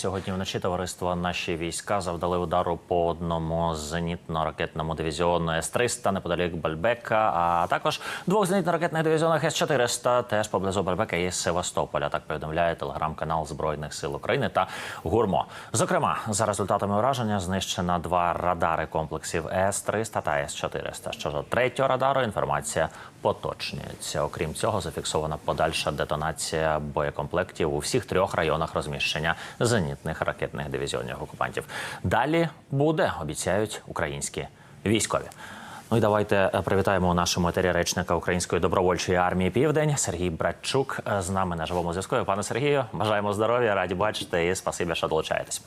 Сьогодні вночі товариство наші війська завдали удару по одному зенітно-ракетному дивізіону С-300 неподалік Бальбека, а також двох зенітно-ракетних дивізіонах С-400 теж поблизу Бальбека і Севастополя. Так повідомляє телеграм-канал Збройних сил України та ГУРМО. Зокрема, за результатами ураження знищено два радари комплексів С-300 та С-400. Щодо третього радару інформація поточнюється. Окрім цього, зафіксована подальша детонація боєкомплектів у всіх трьох районах розміщення зенітних ракетних дивізіонів окупантів. Далі буде, обіцяють українські військові. Ну і давайте е, привітаємо у нашому етері речника Української добровольчої армії Південь Сергій Братчук е, з нами на живому зв'язку. Пане Сергію, бажаємо здоров'я, раді бачити і спасибі, що долучаєтесь.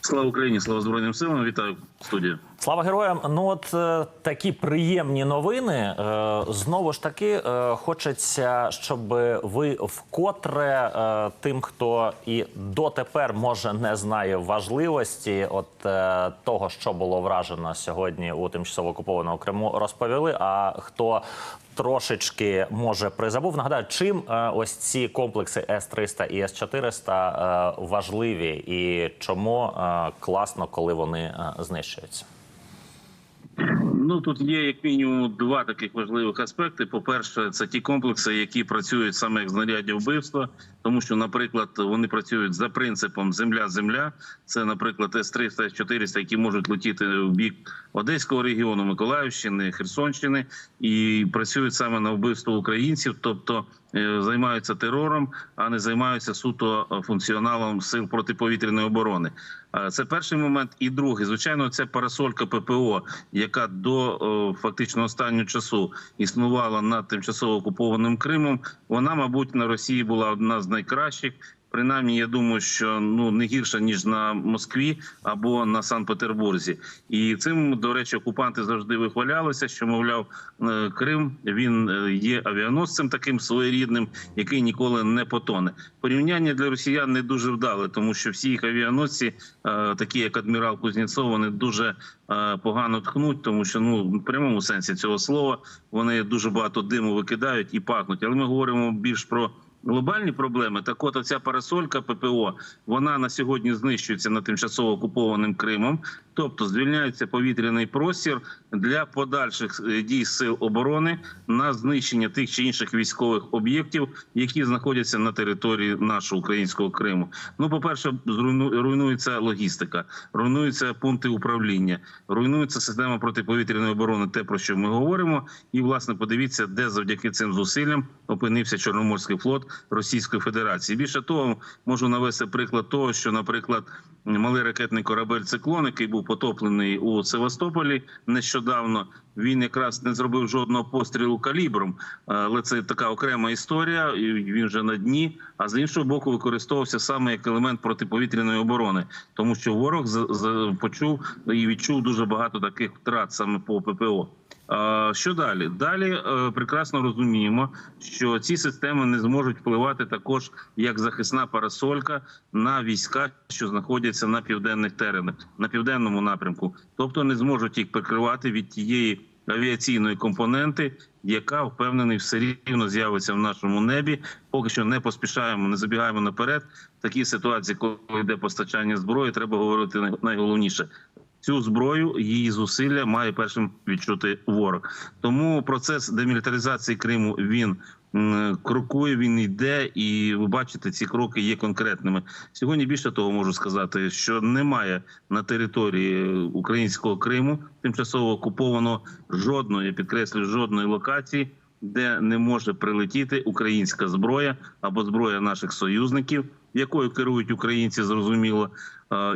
Слава Україні, слава Збройним силам. Вітаю студію. Слава героям! Ну от е, такі приємні новини. Е, знову ж таки, е, хочеться, щоб ви вкотре е, тим, хто і дотепер може не знає важливості от е, того, що було вражено сьогодні у тимчасово окупованому Криму, розповіли. А хто трошечки може призабув, нагадаю, чим е, ось ці комплекси С-300 і С-400 е, важливі, і чому е, класно, коли вони знищуються. Ну тут є як мінімум два таких важливих аспекти. По перше, це ті комплекси, які працюють саме як знаряддя вбивства, тому що, наприклад, вони працюють за принципом земля-земля. Це, наприклад, С-300, С-400, які можуть летіти в бік Одеського регіону, Миколаївщини, Херсонщини, і працюють саме на вбивство українців, тобто е, займаються терором, а не займаються суто функціоналом сил протиповітряної оборони. Е, Це перший момент. І другий, звичайно, це парасолька ППО, яка до е, фактично останнього часу існувала над тимчасово окупованим Кримом. Вона, мабуть, на Росії була одна з найкращих. Принаймні, я думаю, що ну не гірша ніж на Москві або на Санкт-Петербурзі, і цим до речі, окупанти завжди вихвалялися, що мовляв, е, Крим він е, є авіаносцем таким своєрідним, який ніколи не потоне. Порівняння для росіян не дуже вдале, тому що всі їх авіаносці, е, такі як адмірал Кузнєцов, вони дуже погано тхнуть, тому що ну в прямому сенсі цього слова вони дуже багато диму викидають і пахнуть. Але ми говоримо більш про глобальні проблеми. Так, от оця парасолька ППО вона на сьогодні знищується над тимчасово окупованим Кримом, тобто звільняється повітряний простір для подальших е, дій сил оборони на знищення тих чи інших військових об'єктів, які знаходяться на території нашого українського Криму. Ну, по перше, руйнується логістика, руйнуються пункти управління, руйнується система протиповітряної оборони. Те про що ми говоримо, і власне подивіться, де завдяки цим зусиллям опинився Чорноморський флот Російської Федерації. Більше того, можу навести приклад того, що, наприклад, малий ракетний корабель Циклон, який був потоплений у Севастополі нещодавно. Він якраз не зробив жодного пострілу калібром, але це така окрема історія. і Він вже на дні. А з іншого боку, використовувався саме як елемент протиповітряної оборони, тому що ворог почув і відчув дуже багато таких втрат саме по ППО. Що далі? Далі е, прекрасно розуміємо, що ці системи не зможуть впливати також як захисна парасолька на війська, що знаходяться на південних теренах, на південному напрямку, тобто не зможуть їх прикривати від тієї авіаційної компоненти, яка впевнений все рівно з'явиться в нашому небі. Поки що не поспішаємо, не забігаємо наперед. В такій ситуації, коли йде постачання зброї, треба говорити най- найголовніше. Цю зброю її зусилля має першим відчути ворог. Тому процес демілітаризації Криму він крокує, він йде, і ви бачите, ці кроки є конкретними. Сьогодні більше того можу сказати, що немає на території українського Криму тимчасово окупованого жодної, я підкреслюю, жодної локації, де не може прилетіти українська зброя або зброя наших союзників, якою керують українці, зрозуміло.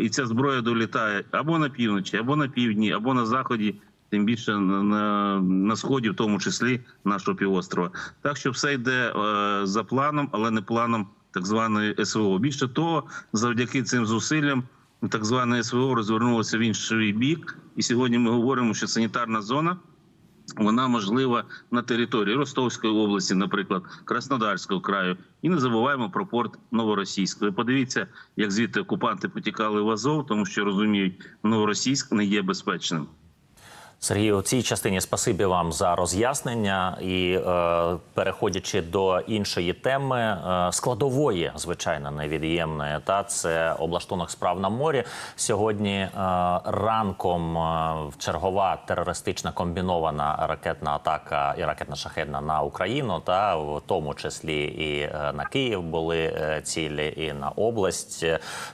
І ця зброя долітає або на півночі, або на півдні, або на заході, тим більше на, на, сході, в тому числі нашого півострова. Так що все йде е, за планом, але не планом так званої СВО. Більше того, завдяки цим зусиллям. Так зване СВО розвернулося в інший бік, і сьогодні ми говоримо, що санітарна зона вона можлива на території Ростовської області, наприклад, Краснодарського краю, і не забуваємо про порт Новоросійськ. Ви подивіться, як звідти окупанти потікали в Азов, тому що розуміють, Новоросійськ не є безпечним. Сергій, у цій частині спасибі вам за роз'яснення і е, переходячи до іншої теми, е, складової, звичайно, невід'ємної, та це облаштунок справ на морі. Сьогодні е, ранком е, чергова терористична комбінована ракетна атака і ракетна шахедна на Україну, та в тому числі і е, на Київ були е, цілі, і на область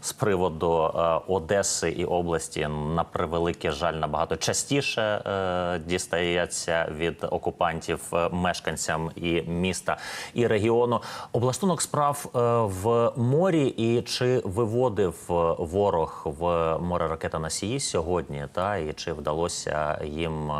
з приводу е, Одеси і області на превеликий жаль набагато частіше е, дістається від окупантів е, мешканцям і міста і регіону. Облаштунок справ е, в морі і чи виводив ворог в море ракетоносії сьогодні? Та і чи вдалося їм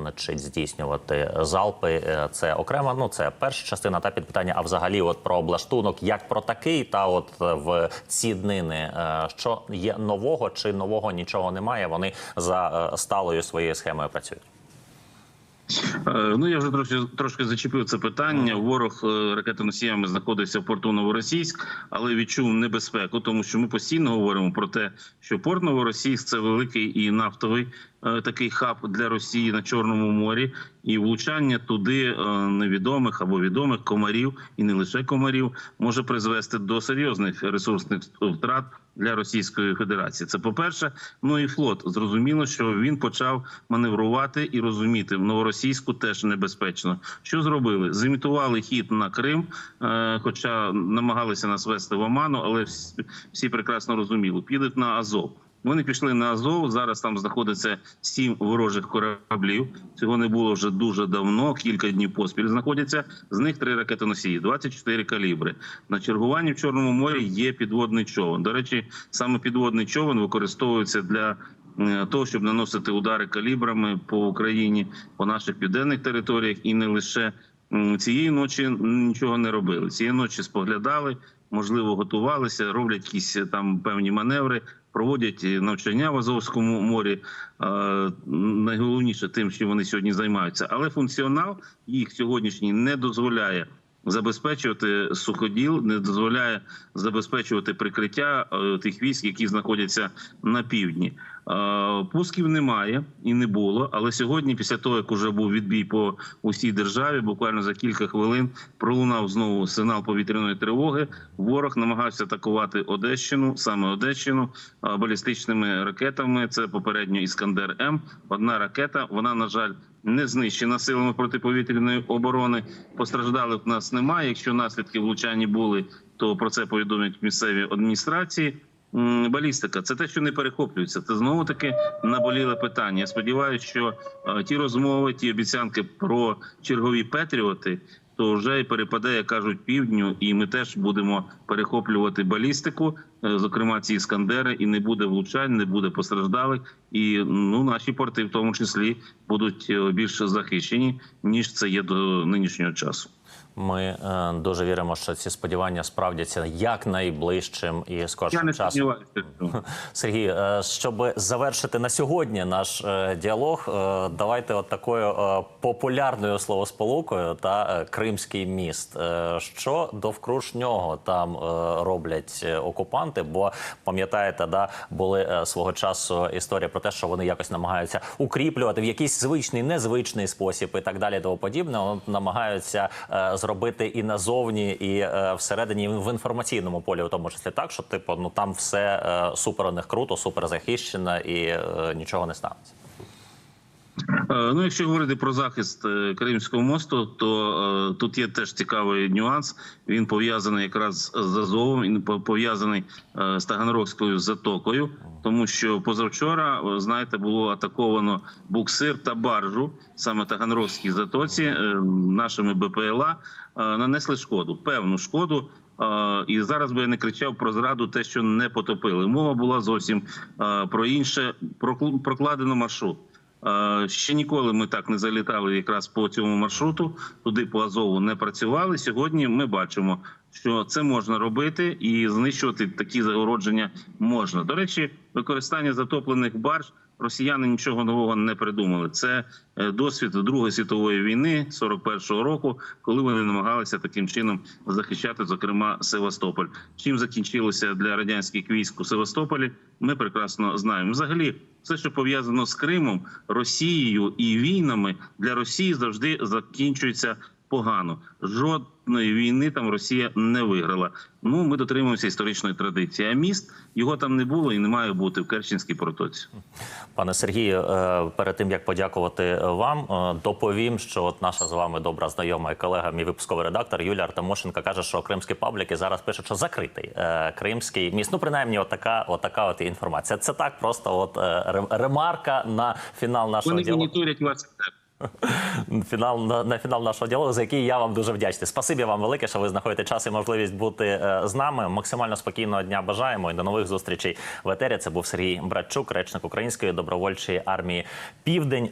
значить, здійснювати залпи? Це окремо. Ну це перша частина та підпитання. А взагалі, от про облаштунок, як про такий, та от в ці днини, що є нового чи нового нічого немає. Вони за сталою своєю схемою працюють. Е, Ну я вже трошки трошки зачепив це питання. Ворог е, ракетоносіями знаходився в порту Новоросійськ, але відчув небезпеку, тому що ми постійно говоримо про те, що порт Новоросійськ це великий і нафтовий такий хаб для Росії на Чорному морі, і влучання туди е, невідомих або відомих комарів, і не лише комарів, може призвести до серйозних ресурсних втрат для Російської Федерації. Це по перше. Ну і флот зрозуміло, що він почав маневрувати і розуміти в новоросійську теж небезпечно. Що зробили? Зімітували хід на Крим, е, хоча намагалися нас вести в оману, але всі прекрасно розуміли, підуть на Азов. Вони пішли на Азов. Зараз там знаходиться сім ворожих кораблів. Цього не було вже дуже давно. Кілька днів поспіль знаходяться. З них три ракетоносії, 24 калібри. На чергуванні в Чорному морі є підводний човен. До речі, саме підводний човен використовується для е, того, щоб наносити удари калібрами по Україні, по наших південних територіях, і не лише цієї ночі нічого не робили. Цієї ночі споглядали, можливо, готувалися, роблять якісь е, там певні маневри, проводять навчання в Азовському морі. Е, Найголовніше тим, що вони сьогодні займаються, але функціонал їх сьогоднішній не дозволяє. Забезпечувати суходіл не дозволяє забезпечувати прикриття е, тих військ, які знаходяться на півдні. Е, Пусків немає і не було. Але сьогодні, після того як уже був відбій по усій державі, буквально за кілька хвилин пролунав знову сигнал повітряної тривоги. Ворог намагався атакувати Одещину, саме Одещину, е, балістичними ракетами. Це попередньо Іскандер М. Одна ракета. Вона на жаль не знищена силами протиповітряної оборони. Постраждалих в нас немає. Якщо наслідки влучання були, то про це повідомлять місцеві адміністрації. Балістика це те, що не перехоплюється. Це знову таки наболіле питання. Я сподіваюся, що е, ті розмови, ті обіцянки про чергові петріоти, то вже і перепаде, як кажуть, півдню, і ми теж будемо перехоплювати балістику, е, зокрема ці іскандери, і не буде влучань, не буде постраждалих. І ну наші порти, в тому числі, будуть е, більш захищені ніж це є до нинішнього часу. Ми е, дуже віримо, що ці сподівання справдяться якнайближчим і скоршим часом. Сергій, е, щоб завершити на сьогодні наш е, діалог, давайте от такою популярною словосполукою та Кримський міст. Що довкруж нього там роблять окупанти? Бо пам'ятаєте, да були свого часу історії про те, що вони якось намагаються укріплювати в якийсь звичний, незвичний спосіб і так далі. Того подібне. Намагаються е, зробити і назовні, і е, всередині і в інформаційному полі, в тому числі так, що типу, ну там все е, супер у них круто, супер захищено і е, нічого не станеться. Е, Ну, якщо говорити про захист е, Кримського мосту, то е, тут є теж цікавий нюанс. Він пов'язаний якраз з Азовом, він по- пов'язаний е, з Таганрогською затокою, тому що позавчора, ви знаєте, було атаковано буксир та баржу саме Таганрогській затоці е, нашими БПЛА е, нанесли шкоду, певну шкоду. Е, І зараз би я не кричав про зраду, те, що не потопили. Мова була зовсім е, про інше, про прокладено маршрут. Ще ніколи ми так не залітали якраз по цьому маршруту. Туди по Азову не працювали. Сьогодні ми бачимо, що це можна робити і знищувати такі загородження можна. До речі, використання затоплених барж росіяни нічого нового не придумали. Це е, досвід Другої світової війни 41-го року, коли вони намагалися таким чином захищати, зокрема, Севастополь. Чим закінчилося для радянських військ у Севастополі? Ми прекрасно знаємо. Взагалі, все, що пов'язано з Кримом, Росією і війнами для Росії завжди закінчується погано. Жодної війни там Росія не виграла. Ну ми дотримуємося історичної традиції. А міст його там не було і не має бути в Керченській протоці. Пане Сергію, е, перед тим як подякувати вам, е, доповім, що от наша з вами добра знайома і колега, мій випусковий редактор Юлія Артемошенка каже, що кримські пабліки зараз пишуть, що закритий е, кримський міст. Ну, принаймні, отака, отака от інформація. Це так, просто от ремарка на фінал нашого Вони діалогу. моніторять вас так. Фінал на, на фінал нашого діалогу, за який я вам дуже вдячний. Спасибі вам велике, що ви знаходите час і можливість бути е, з нами. Максимально спокійного дня бажаємо і до нових зустрічей в етері. Це був Сергій Братчук, речник Української добровольчої армії Південь.